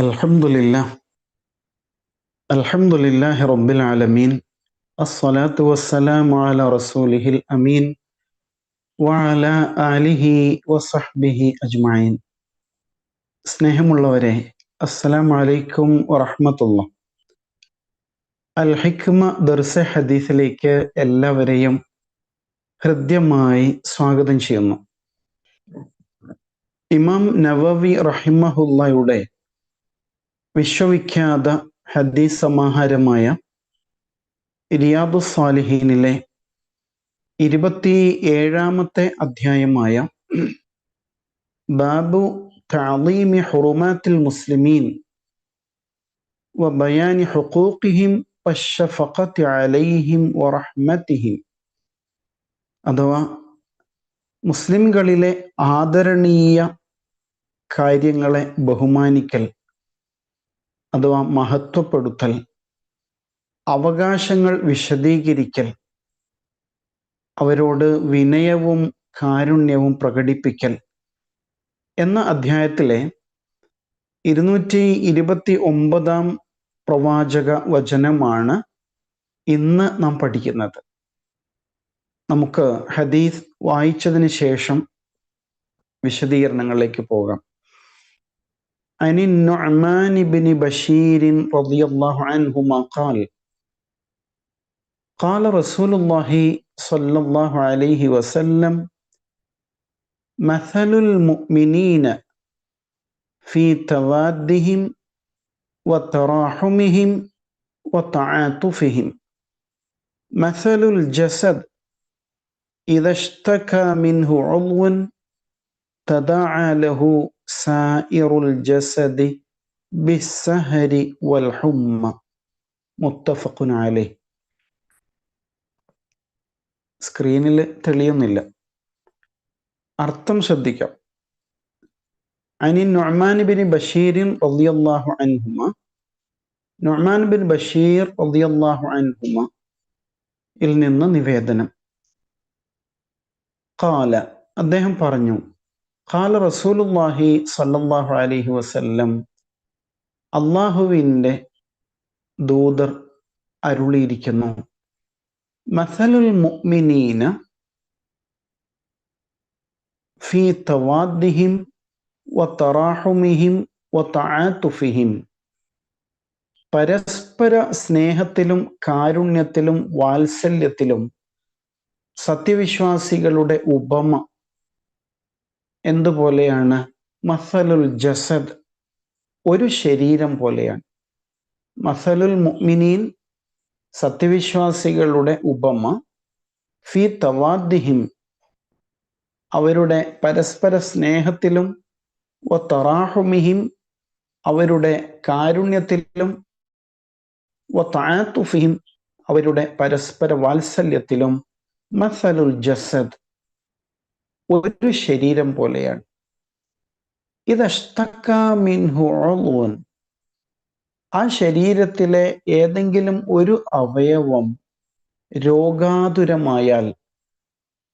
الحمد لله الحمد لله رب العالمين الصلاة والسلام على رسوله الأمين وعلى آله وصحبه أجمعين സ്നേഹമുള്ളവരെ അസ്സലാമു അലൈക്കും വറഹ്മത്തുള്ളാഹി അൽ ഹിക്മ ദർസ ഹദീസിലേക്ക് എല്ലാവരെയും ഹൃദ്യമായി സ്വാഗതം ചെയ്യുന്നു ഇമാം നവവി റഹിമഹുല്ലയുടെ വിശ്വവിഖ്യാത ഹദീസ് സമാഹാരമായ റിയാദു സാലിഹീനിലെ ഇരുപത്തി ഏഴാമത്തെ അധ്യായമായ ബാബു താലീമി ഹുറുമാത്തിൽ മുസ്ലിമീൻ വ ബയാനി ഹുക്കൂഖിഹിം വശഫഖത്തി അലൈഹിം വറഹ്മത്തിഹിം. അഥവാ മുസ്ലിംകളിലെ ആദരണീയ കാര്യങ്ങളെ ബഹുമാനിക്കൽ. അഥവാ മഹത്വപ്പെടുത്തൽ അവകാശങ്ങൾ വിശദീകരിക്കൽ അവരോട് വിനയവും കാരുണ്യവും പ്രകടിപ്പിക്കൽ. എന്ന അധ്യായത്തിലെ ഇരുന്നൂറ്റി ഇരുപത്തി ഒമ്പതാം പ്രവാചക വചനമാണ് ഇന്ന് നാം പഠിക്കുന്നത്. നമുക്ക് ഹദീസ് വായിച്ചതിന് ശേഷം വിശദീകരണങ്ങളിലേക്ക് പോകാം. عن النعمان بن بشير رضي الله عنهما قال قال رسول الله صلى الله عليه وسلم مثل المؤمنين في توادهم وتراحمهم وتعاطفهم. مثل الجسد إذا اشتكى منه عضو تداعى له സാഇറുൽ ജസദി ബിസ്സഹരി വൽ ഹുമ്മ മുത്തഫഖുൻ അലൈ സ്ക്രീനിൽ തെളിയുന്നില്ല. അർത്ഥം ശ്രദ്ധിക്കാം. അനി നൊഹ്മാൻ ബിൻ ബഷീരിൻ റളിയല്ലാഹു അൻഹുമ. നൊഹ്മാൻ ബിൻ ബഷീർ റളിയല്ലാഹു അൻഹുമ ഇൽ നിന്ന് നിവേദനം. കാല അദ്ദേഹം പറഞ്ഞു കാല റസൂലുല്ലാഹി സല്ലല്ലാഹു അലൈഹി വസല്ലം അള്ളാഹുവിന്റെ ദൂതർ അരുളിയിരിക്കുന്നു മസലുൽ മുഅ്മിനീന ഫീ തവാദ്ദിഹിം വതറാഹുമിഹിം വതആതുഫിഹിം പരസ്പര സ്നേഹത്തിലും കാരുണ്യത്തിലും വാത്സല്യത്തിലും സത്യവിശ്വാസികളുടെ ഉപമ എന്തുപോലെയാണ്? മസലുൽ ജസദ് ഒരു ശരീരം പോലെയാണ്. മസലുൽ മുഅ്മിനീൻ സത്യവിശ്വാസികളുടെ ഉപമ ഫി തവാദ്ദിഹിം അവരുടെ പരസ്പര സ്നേഹത്തിലും ഒ തറാഹുമിഹിം അവരുടെ കാരുണ്യത്തിലും ഒ താത്തുഫിഹിം അവരുടെ പരസ്പര വാത്സല്യത്തിലും മസലുൽ ജസദ് ഒരു ശരീരം പോലെയാണ്. മിൻഹു ആ ശരീരത്തിലെ ഏതെങ്കിലും ഒരു അവയവം രോഗാതുരമായാൽ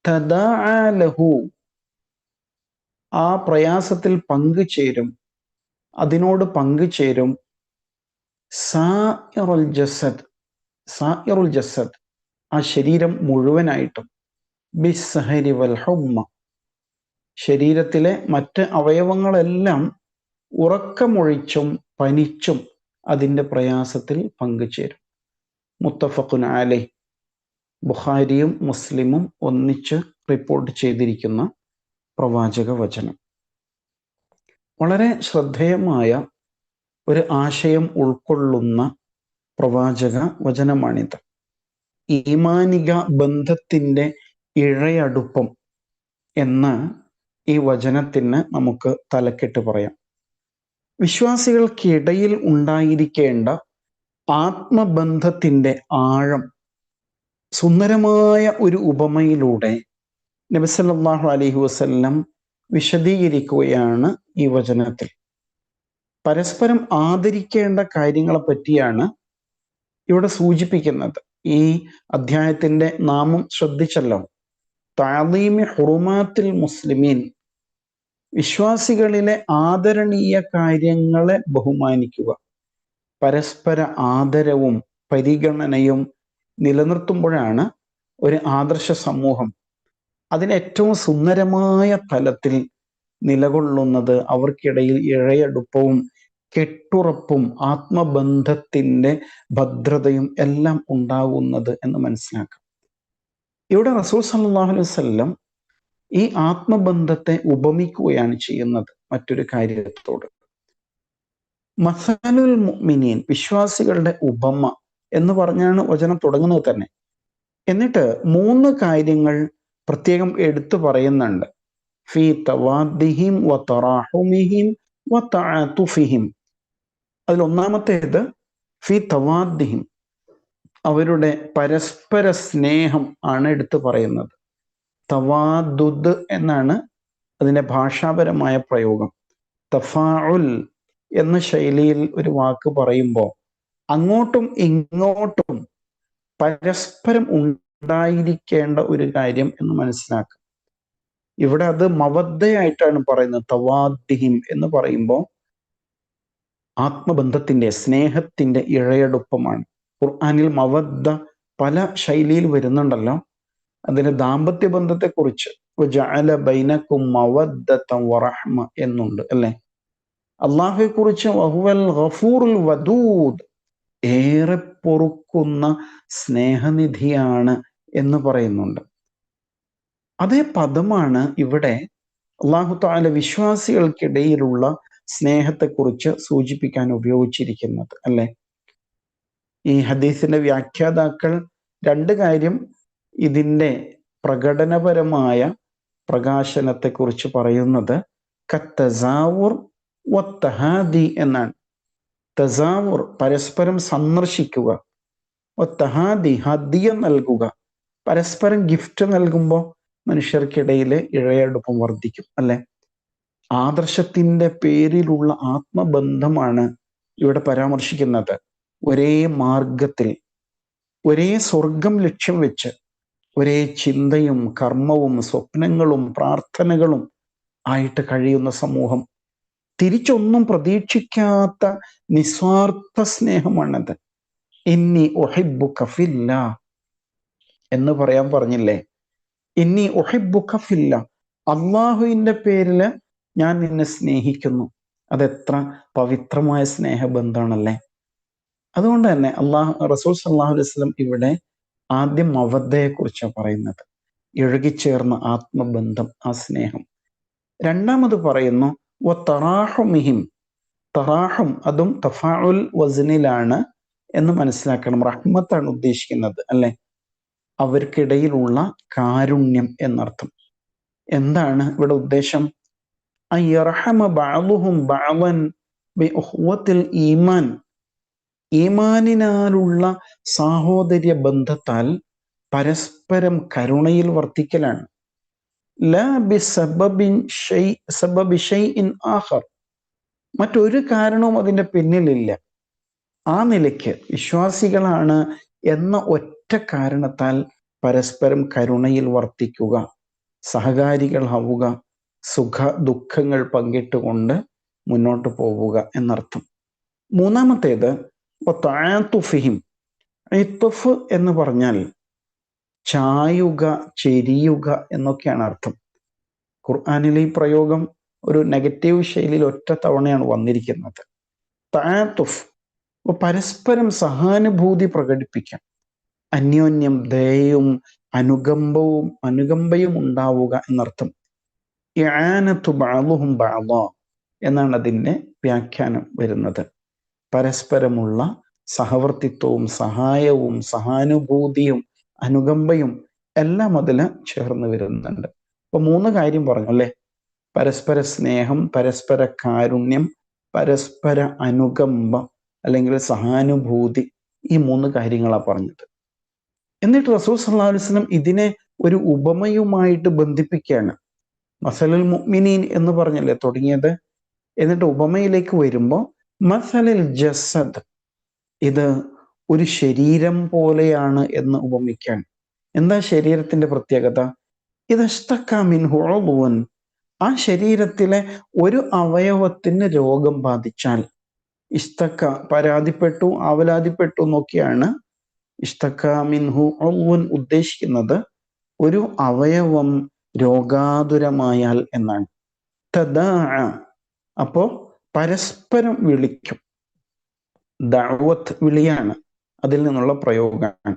തദാലഹു ആ പ്രയാസത്തിൽ പങ്കുചേരും അതിനോട് പങ്കുചേരും സായറുൽ ജസദ് സായറുൽ ജസദ് ആ ശരീരം മുഴുവനായിട്ടും. ബിസഹരി വൽ ഹുമ്മ. ശരീരത്തിലെ മറ്റ് അവയവങ്ങളെല്ലാം ഉറക്കമൊഴിച്ചും പനിച്ചും അതിന്റെ പ്രയാസത്തിൽ പങ്കുചേരും. മുത്തഫഖുൻ അലൈ ബുഖാരിയും മുസ്ലിമും ഒന്നിച്ച് റിപ്പോർട്ട് ചെയ്തിരിക്കുന്ന പ്രവാചക വചനം. വളരെ ശ്രദ്ധേയമായ ഒരു ആശയം ഉൾക്കൊള്ളുന്ന പ്രവാചക വചനമാണിത്. ഈമാനിക ബന്ധത്തിന്റെ ഇഴയടുപ്പം എന്ന് ഈ വചനത്തിന് നമുക്ക് തലക്കെട്ട് പറയാം. വിശ്വാസികൾക്കിടയിൽ ഉണ്ടായിരിക്കേണ്ട ആത്മബന്ധത്തിന്റെ ആഴം സുന്ദരമായ ഒരു ഉപമയിലൂടെ നബിസല്ലാഹു അലഹി വസല്ലം വിശദീകരിക്കുകയാണ് ഈ വചനത്തിൽ. പരസ്പരം ആദരിക്കേണ്ട കാര്യങ്ങളെ പറ്റിയാണ് ഇവിടെ സൂചിപ്പിക്കുന്നത്. ഈ അധ്യായത്തിന്റെ നാമം ശ്രദ്ധിച്ചല്ലോ. താലീമി ഹുറുമാത്തിൽ മുസ്ലിമീൻ വിശ്വാസികളിലെ ആദരണീയ കാര്യങ്ങളെ ബഹുമാനിക്കുക. പരസ്പര ആദരവും പരിഗണനയും നിലനിർത്തുമ്പോഴാണ് ഒരു ആദർശ സമൂഹം അതിന് ഏറ്റവും സുന്ദരമായ തലത്തിൽ നിലകൊള്ളുന്നത്. അവർക്കിടയിൽ ഇഴയടുപ്പവും കെട്ടുറപ്പും ആത്മബന്ധത്തിന്റെ ഭദ്രതയും എല്ലാം ഉണ്ടാകുന്നത് എന്ന് മനസ്സിലാക്കാം. ഇവിടെ റസൂൽ സല്ലാഹു അലൈഹി വല്ലം ഈ ആത്മബന്ധത്തെ ഉപമിക്കുകയാണ് ചെയ്യുന്നത് മറ്റൊരു കാര്യത്തോട്. മസാലുൽ മുഅ്മിനീൻ വിശ്വാസികളുടെ ഉപമ എന്ന് പറഞ്ഞാണ് വചനം തുടങ്ങുന്നത് തന്നെ. എന്നിട്ട് മൂന്ന് കാര്യങ്ങൾ പ്രത്യേകം എടുത്തു പറയുന്നുണ്ട്. ഫി തവാദിഹിം വ തറാഹുമിഹിം അതിൽ ഒന്നാമത്തേത് ഫി തവാദിഹിം അവരുടെ പരസ്പര സ്നേഹം ആണ് എടുത്തു പറയുന്നത്. തവാദുദ് എന്നാണ് അതിന്റെ ഭാഷാപരമായ പ്രയോഗം. തഫാഉൽ എന്ന ശൈലിയിൽ ഒരു വാക്ക് പറയുമ്പോൾ അങ്ങോട്ടും ഇങ്ങോട്ടും പരസ്പരം ഉണ്ടായിരിക്കേണ്ട ഒരു കാര്യം എന്ന് മനസ്സിലാക്കാം. ഇവിടെ അത് മവദ്ധയായിട്ടാണ് പറയുന്നത്. തവാദിഹിം എന്ന് പറയുമ്പോൾ ആത്മബന്ധത്തിന്റെ സ്നേഹത്തിന്റെ ഇഴയടുപ്പമാണ്. ഖുർആാനിൽ മവദ്ധ പല ശൈലിയിൽ വരുന്നുണ്ടല്ലോ. അതിന് ദാമ്പത്യ ബന്ധത്തെക്കുറിച്ച് ജഅല ബൈനക്കും എന്നുണ്ട് അല്ലെ? അള്ളാഹുവെ കുറിച്ച് ഗഫൂറുൽ വദൂദ് ഏറെ പൊറുക്കുന്ന സ്നേഹനിധിയാണ് എന്ന് പറയുന്നുണ്ട്. അതേ പദമാണ് ഇവിടെ അള്ളാഹു താല വിശ്വാസികൾക്കിടയിലുള്ള സ്നേഹത്തെക്കുറിച്ച് സൂചിപ്പിക്കാൻ ഉപയോഗിച്ചിരിക്കുന്നത് അല്ലെ? ഈ ഹദീസിന്റെ വ്യാഖ്യാതാക്കൾ രണ്ട് കാര്യം ഇതിന്റെ പ്രകടനപരമായ പ്രകാശനത്തെക്കുറിച്ച് പറയുന്നത് കത്തസാവൂർ ഒത്തഹാദി എന്നാണ്. തസാവൂർ പരസ്പരം സന്ദർശിക്കുക ഒത്തഹാദി ഹദിയ നൽകുക പരസ്പരം ഗിഫ്റ്റ് നൽകുമ്പോൾ മനുഷ്യർക്കിടയിൽ ഇഴയടുപ്പം വർദ്ധിക്കും അല്ലെ? ആദർശത്തിന്റെ പേരിലുള്ള ആത്മബന്ധമാണ് ഇവിടെ പരാമർശിക്കുന്നത്. ഒരേ മാർഗത്തിൽ ഒരേ സ്വർഗം ലക്ഷ്യം വെച്ച് ഒരേ ചിന്തയും കർമ്മവും സ്വപ്നങ്ങളും പ്രാർത്ഥനകളും ആയിട്ട് കഴിയുന്ന സമൂഹം. തിരിച്ചൊന്നും പ്രതീക്ഷിക്കാത്ത നിസ്വാർത്ഥ സ്നേഹമാണത്. ഇന്നി ഒഹിബു കഫില്ല എന്ന് പറയാൻ പറഞ്ഞില്ലേ? ഇന്നി ഒഹിബു കഫില്ല അള്ളാഹുവിന്റെ പേരിൽ ഞാൻ നിന്നെ സ്നേഹിക്കുന്നു. അതെത്ര പവിത്രമായ സ്നേഹബന്ധമാണല്ലേ? അതുകൊണ്ട് തന്നെ അള്ളാഹു റസൂൽ സല്ലാഹു അലൈഹി ഇവിടെ ആദ്യം മവദ്ദയെ കുറിച്ചാണ് പറയുന്നത്. ഇഴകിച്ചേർന്ന ആത്മബന്ധം ആ സ്നേഹം. രണ്ടാമത് പറയുന്നു തറാഹുമിഹിം തറാഹും അതും തഫാഉൽ വസനിലാണ് എന്ന് മനസ്സിലാക്കണം. റഹ്മത്താണ് ഉദ്ദേശിക്കുന്നത് അല്ലെ? അവർക്കിടയിലുള്ള കാരുണ്യം എന്നർത്ഥം. എന്താണ് ഇവിടെ ഉദ്ദേശം? ഈമാൻ ഈമാനിനാലുള്ള സാഹോദര്യ ബന്ധത്താൽ പരസ്പരം കരുണയിൽ വർത്തിക്കലാണ്. മറ്റൊരു കാരണവും അതിന്റെ പിന്നിലില്ല. ആ നിലയ്ക്ക് വിശ്വാസികളാണ് എന്ന ഒറ്റ കാരണത്താൽ പരസ്പരം കരുണയിൽ വർത്തിക്കുക സഹകാരികളാവുക സുഖ ദുഃഖങ്ങൾ പങ്കിട്ടുകൊണ്ട് മുന്നോട്ട് പോവുക എന്നർത്ഥം. മൂന്നാമത്തേത് താത്തുഫിഹിം ഇത്തുഫ് എന്ന് പറഞ്ഞാൽ ചായുക ചെരിയുക എന്നൊക്കെയാണ് അർത്ഥം. ഖുർആാനിലെ ഈ പ്രയോഗം ഒരു നെഗറ്റീവ് ശൈലിയിൽ ഒറ്റ തവണയാണ് വന്നിരിക്കുന്നത്. താത്തുഫ് പരസ്പരം സഹാനുഭൂതി പ്രകടിപ്പിക്കാം. അന്യോന്യം ദയയും അനുകമ്പവും അനുകമ്പയും ഉണ്ടാവുക എന്നർത്ഥം. എന്നാണ് അതിന്റെ വ്യാഖ്യാനം വരുന്നത്. പരസ്പരമുള്ള സഹവർത്തിത്വവും സഹായവും സഹാനുഭൂതിയും അനുകമ്പയും എല്ലാം അതിൽ ചേർന്ന് വരുന്നുണ്ട്. അപ്പൊ മൂന്ന് കാര്യം പറഞ്ഞു അല്ലേ? പരസ്പര സ്നേഹം പരസ്പര കാരുണ്യം പരസ്പര അനുകമ്പ അല്ലെങ്കിൽ സഹാനുഭൂതി ഈ മൂന്ന് കാര്യങ്ങളാണ് പറഞ്ഞത്. എന്നിട്ട് റസൂൽ സല്ലാ വസ്ലം ഇതിനെ ഒരു ഉപമയുമായിട്ട് ബന്ധിപ്പിക്കുകയാണ്. മസലുൽ മുഅ്മിനീൻ എന്ന് പറഞ്ഞല്ലേ തുടങ്ങിയത്? എന്നിട്ട് ഉപമയിലേക്ക് വരുമ്പോൾ മസലിൽ ജസദ് ഇത് ഒരു ശരീരം പോലെയാണ് എന്ന് ഉപമിക്കാൻ. എന്താ ശരീരത്തിന്റെ പ്രത്യേകത? ഇത് ഹുളവൻ ആ ശരീരത്തിലെ ഒരു അവയവത്തിന് രോഗം ബാധിച്ചാൽ ഇഷ്ടക്ക പരാതിപ്പെട്ടു ആവലാതിപ്പെട്ടു എന്നൊക്കെയാണ് ഇഷ്ടക്കാമിൻ മിൻഹു ഉദ്ദേശിക്കുന്നത്. ഒരു അവയവം രോഗാതുരമായാൽ എന്നാണ്. തദാ അപ്പോ പരസ്പരം വിളിക്കും. ദാവത്ത് വിളിയാണ് അതിൽ നിന്നുള്ള പ്രയോഗമാണ്.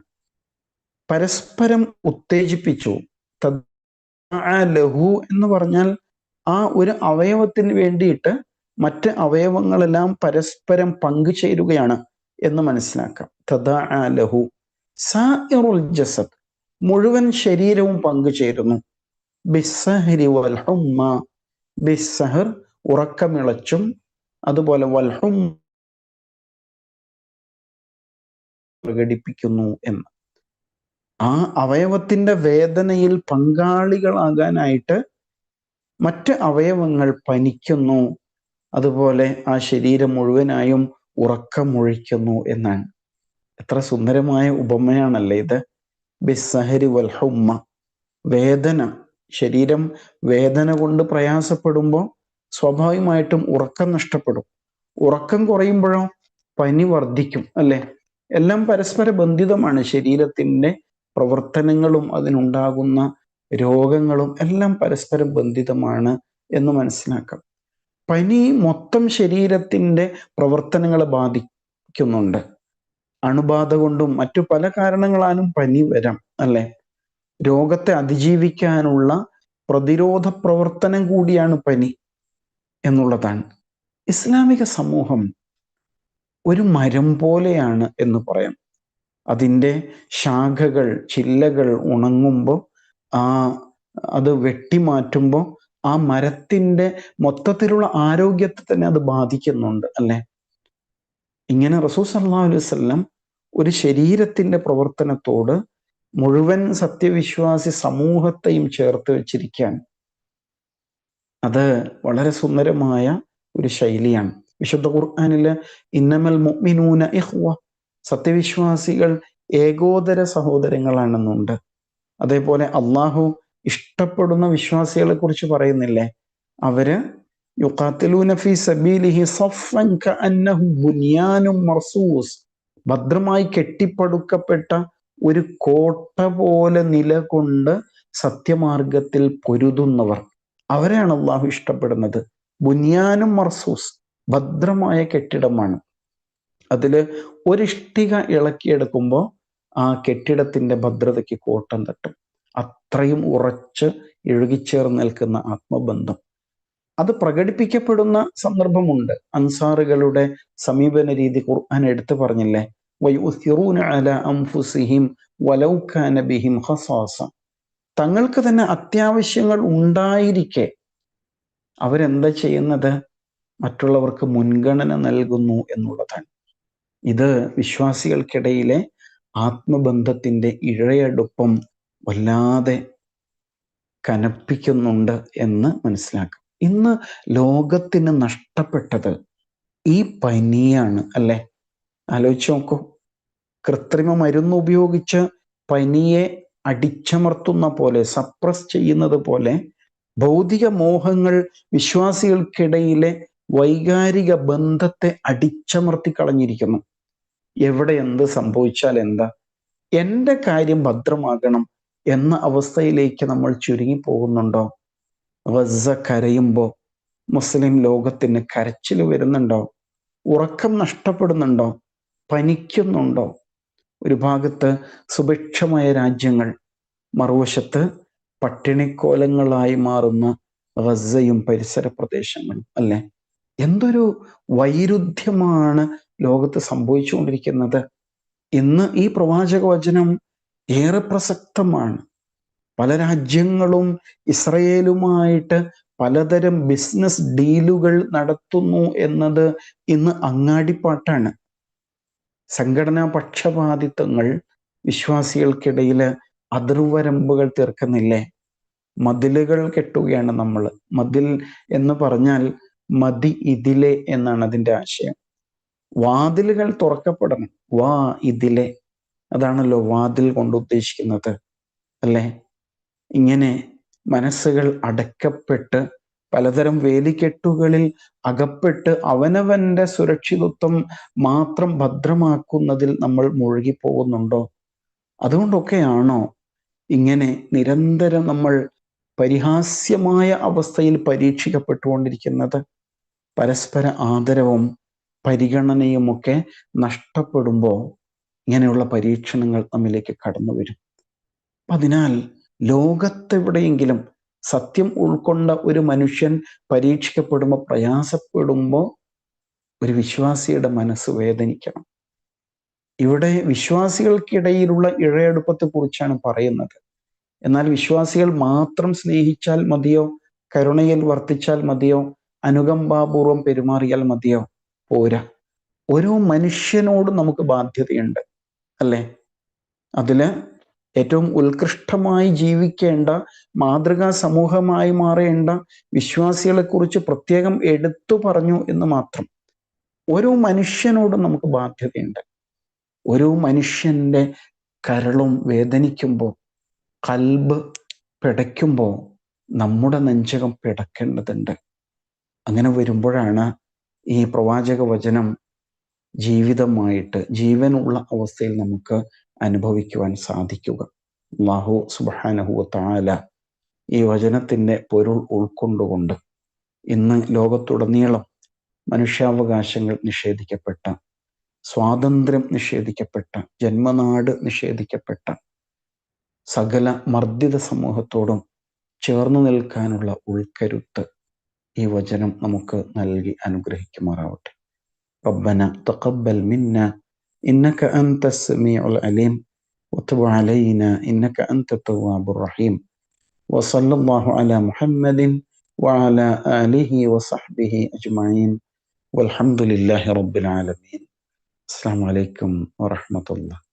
പരസ്പരം ഉത്തേജിപ്പിച്ചു. ലഹു എന്ന് പറഞ്ഞാൽ ആ ഒരു അവയവത്തിന് വേണ്ടിയിട്ട് മറ്റ് അവയവങ്ങളെല്ലാം പരസ്പരം പങ്കുചേരുകയാണ് എന്ന് മനസ്സിലാക്കാം. തദാ ലഹു. സാഇറുൽ ജസദ് മുഴുവൻ ശരീരവും പങ്കുചേരുന്നു ബിസ്സഹരി വൽ ഹുമ്മ. ബിസ്സഹർ ഉറക്കമിളച്ചും അതുപോലെ വൽഹും പ്രകടിപ്പിക്കുന്നു എന്ന്. ആ അവയവത്തിന്റെ വേദനയിൽ പങ്കാളികളാകാനായിട്ട് മറ്റ് അവയവങ്ങൾ പനിക്കുന്നു. അതുപോലെ ആ ശരീരം മുഴുവനായും ഉറക്കമൊഴിക്കുന്നു എന്നാണ്. എത്ര സുന്ദരമായ ഉപമയാണല്ലേ ഇത്. ബിസ്സഹരി വൽഹുമ്മ. വേദന. ശരീരം വേദന കൊണ്ട് പ്രയാസപ്പെടുമ്പോൾ സ്വാഭാവികമായിട്ടും ഉറക്കം നഷ്ടപ്പെടും. ഉറക്കം കുറയുമ്പോഴോ പനി വർദ്ധിക്കും അല്ലെ? എല്ലാം പരസ്പര ബന്ധിതമാണ്. ശരീരത്തിന്റെ പ്രവർത്തനങ്ങളും അതിനുണ്ടാകുന്ന രോഗങ്ങളും എല്ലാം പരസ്പരം ബന്ധിതമാണ് എന്ന് മനസ്സിലാക്കാം. പനി മൊത്തം ശരീരത്തിന്റെ പ്രവർത്തനങ്ങളെ ബാധിക്കുന്നുണ്ട്. അണുബാധ കൊണ്ടും മറ്റു പല കാരണങ്ങളാലും പനി വരാം അല്ലെ? രോഗത്തെ അതിജീവിക്കാനുള്ള പ്രതിരോധ പ്രവർത്തനം കൂടിയാണ് പനി. എന്നുള്ളതാണ്. ഇസ്ലാമിക സമൂഹം ഒരു മരം പോലെയാണ് എന്ന് പറയാം. അതിന്റെ ശാഖകൾ ചില്ലകൾ ഉണങ്ങുമ്പോൾ ആ അത് വെട്ടിമാറ്റുമ്പോൾ ആ മരത്തിന്റെ മൊത്തത്തിലുള്ള ആരോഗ്യത്തെ തന്നെ അത് ബാധിക്കുന്നുണ്ട് അല്ലെ? ഇങ്ങനെ റസൂ സല്ലാ അലൈഹി വസല്ലം ഒരു ശരീരത്തിന്റെ പ്രവർത്തനത്തോട് മുഴുവൻ സത്യവിശ്വാസി സമൂഹത്തെയും ചേർത്ത് വെച്ചിരിക്കുകയാണ്. അത് വളരെ സുന്ദരമായ ഒരു ശൈലിയാണ്. വിശുദ്ധ ഖുർആാനിൽ ഇന്നമൽ മുഅ്മിനൂന ഇഹ്വ സത്യവിശ്വാസികൾ ഏകോദര സഹോദരങ്ങളാണെന്നുണ്ട്. അതേപോലെ അള്ളാഹു ഇഷ്ടപ്പെടുന്ന വിശ്വാസികളെ കുറിച്ച് പറയുന്നില്ലേ? അവർ ഫി സബീലിഹി കഅന്നഹു മർസൂസ്. ഭദ്രമായി കെട്ടിപ്പടുക്കപ്പെട്ട ഒരു കോട്ട പോലെ നിലകൊണ്ട് സത്യമാർഗത്തിൽ പൊരുതുന്നവർ. അവരെയാണ് അള്ളാഹു ഇഷ്ടപ്പെടുന്നത്. ബുനിയാനും മർസൂസ് ഭദ്രമായ കെട്ടിടമാണ്. അതിൽ ഒരിഷ്ടിക ഇളക്കിയെടുക്കുമ്പോൾ ആ കെട്ടിടത്തിന്റെ ഭദ്രതയ്ക്ക് കോട്ടം തട്ടും. അത്രയും ഉറച്ച് ഇഴുകിച്ചേർന്ന് നിൽക്കുന്ന ആത്മബന്ധം. അത് പ്രകടിപ്പിക്കപ്പെടുന്ന സന്ദർഭമുണ്ട്. അൻസാറുകളുടെ സമീപന രീതി ഖുർആൻ എടുത്തു പറഞ്ഞില്ലേ? വയുസിറൂന അല അംഫുസിഹിം വലൗഖാന ബിഹിം ഹസാസ തങ്ങൾക്ക് തന്നെ അത്യാവശ്യങ്ങൾ ഉണ്ടായിരിക്കെ. അവരെന്താ ചെയ്യുന്നത്? മറ്റുള്ളവർക്ക് മുൻഗണന നൽകുന്നു എന്നുള്ളതാണ്. ഇത് വിശ്വാസികൾക്കിടയിലെ ആത്മബന്ധത്തിന്റെ ഇഴയടുപ്പം വല്ലാതെ കനപ്പിക്കുന്നുണ്ട് എന്ന് മനസ്സിലാക്കാം. ഇന്ന് ലോകത്തിന് നഷ്ടപ്പെട്ടത് ഈ പനിയാണ് അല്ലെ? ആലോചിച്ച് നോക്കൂ. കൃത്രിമ മരുന്ന് ഉപയോഗിച്ച് പനിയെ അടിച്ചമർത്തുന്ന പോലെ സപ്രസ് ചെയ്യുന്നത് പോലെ ഭൗതിക മോഹങ്ങൾ വിശ്വാസികൾക്കിടയിലെ വൈകാരിക ബന്ധത്തെ അടിച്ചമർത്തി കളഞ്ഞിരിക്കുന്നു. എവിടെ എന്ത് സംഭവിച്ചാൽ എന്താ? എന്റെ കാര്യം ഭദ്രമാകണം എന്ന അവസ്ഥയിലേക്ക് നമ്മൾ ചുരുങ്ങി പോകുന്നുണ്ടോ? ഗസ കരയുമ്പോൾ മുസ്ലിം ലോകത്തിന് കരച്ചിൽ വരുന്നുണ്ടോ? ഉറക്കം നഷ്ടപ്പെടുന്നുണ്ടോ? പനിക്കുന്നുണ്ടോ? ഒരു ഭാഗത്ത് സുഭിക്ഷമായ രാജ്യങ്ങൾ മറുവശത്ത് പട്ടിണിക്കോലങ്ങളായി മാറുന്ന ഗസയും പരിസര പ്രദേശങ്ങളും അല്ലെ? എന്തൊരു വൈരുദ്ധ്യമാണ് ലോകത്ത് സംഭവിച്ചുകൊണ്ടിരിക്കുന്നത്. ഇന്ന് ഈ പ്രവാചക വചനം ഏറെ പ്രസക്തമാണ്. പല രാജ്യങ്ങളും ഇസ്രയേലുമായിട്ട് പലതരം ബിസിനസ് ഡീലുകൾ നടത്തുന്നു എന്നത് ഇന്ന് അങ്ങാടിപ്പാട്ടാണ്. സംഘടനാ പക്ഷപാതിത്വങ്ങൾ വിശ്വാസികൾക്കിടയിൽ അതിർവരമ്പുകൾ തീർക്കുന്നില്ലേ? മതിലുകൾ കെട്ടുകയാണ് നമ്മൾ. മതിൽ എന്ന് പറഞ്ഞാൽ മതി ഇതിലെ എന്നാണ് അതിന്റെ ആശയം. വാതിലുകൾ തുറക്കപ്പെടണം. വാ ഇതിലെ. അതാണല്ലോ വാതിൽ കൊണ്ട് ഉദ്ദേശിക്കുന്നത്. അല്ലേ? ഇങ്ങനെ മനസ്സുകൾ അടക്കപ്പെട്ട് പലതരം വേലിക്കെട്ടുകളിൽ അകപ്പെട്ട് അവനവന്റെ സുരക്ഷിതത്വം മാത്രം ഭദ്രമാക്കുന്നതിൽ നമ്മൾ മുഴുകിപ്പോകുന്നുണ്ടോ? അതുകൊണ്ടൊക്കെയാണോ ഇങ്ങനെ നിരന്തരം നമ്മൾ പരിഹാസ്യമായ അവസ്ഥയിൽ പരീക്ഷിക്കപ്പെട്ടുകൊണ്ടിരിക്കുന്നത്? പരസ്പര ആദരവും പരിഗണനയുമൊക്കെ നഷ്ടപ്പെടുമ്പോൾ ഇങ്ങനെയുള്ള പരീക്ഷണങ്ങൾ നമ്മിലേക്ക് കടന്നു വരും അതിനാൽ ലോകത്തെവിടെയെങ്കിലും സത്യം ഉൾക്കൊണ്ട ഒരു മനുഷ്യൻ പരീക്ഷിക്കപ്പെടുമ്പോൾ പ്രയാസപ്പെടുമ്പോൾ ഒരു വിശ്വാസിയുടെ മനസ്സ് വേദനിക്കണം. ഇവിടെ വിശ്വാസികൾക്കിടയിലുള്ള ഇഴയെടുപ്പത്തെ കുറിച്ചാണ് പറയുന്നത്. എന്നാൽ വിശ്വാസികൾ മാത്രം സ്നേഹിച്ചാൽ മതിയോ? കരുണയിൽ വർത്തിച്ചാൽ മതിയോ? അനുകമ്പാപൂർവം പെരുമാറിയാൽ മതിയോ? പോരാ. ഓരോ മനുഷ്യനോടും നമുക്ക് ബാധ്യതയുണ്ട്. അല്ലേ? അതിൽ ഏറ്റവും ഉത്കൃഷ്ടമായി ജീവിക്കേണ്ട മാതൃകാ സമൂഹമായി മാറേണ്ട വിശ്വാസികളെ കുറിച്ച് പ്രത്യേകം എടുത്തു പറഞ്ഞു എന്ന് മാത്രം ഓരോ മനുഷ്യനോടും നമുക്ക് ബാധ്യതയുണ്ട്. ഓരോ മനുഷ്യന്റെ കരളും വേദനിക്കുമ്പോൾ കൽബ് പിടയ്ക്കുമ്പോൾ നമ്മുടെ നെഞ്ചകം പിടക്കേണ്ടതുണ്ട്. അങ്ങനെ വരുമ്പോഴാണ് ഈ പ്രവാചക വചനം ജീവിതമായിട്ട് ജീവനുള്ള അവസ്ഥയിൽ നമുക്ക് അനുഭവിക്കുവാൻ സാധിക്കുക. മാഹു സുബാനഹുവ താല ഈ വചനത്തിന്റെ പൊരുൾ ഉൾക്കൊണ്ടുകൊണ്ട് ഇന്ന് ലോകത്തുടനീളം മനുഷ്യാവകാശങ്ങൾ നിഷേധിക്കപ്പെട്ട സ്വാതന്ത്ര്യം നിഷേധിക്കപ്പെട്ട ജന്മനാട് നിഷേധിക്കപ്പെട്ട സകല മർദ്ദിത സമൂഹത്തോടും ചേർന്നു നിൽക്കാനുള്ള ഉൾക്കരുത്ത് ഈ വചനം നമുക്ക് നൽകി അനുഗ്രഹിക്കുമാറാവട്ടെ. റബ്ബന തഖബ്ബൽ മിന്ന إنك أنت السميع العليم وتب علينا إنك أنت التواب الرحيم. وصلى الله على محمد وعلى آله وصحبه أجمعين. والحمد لله رب العالمين. السلام عليكم ورحمة الله.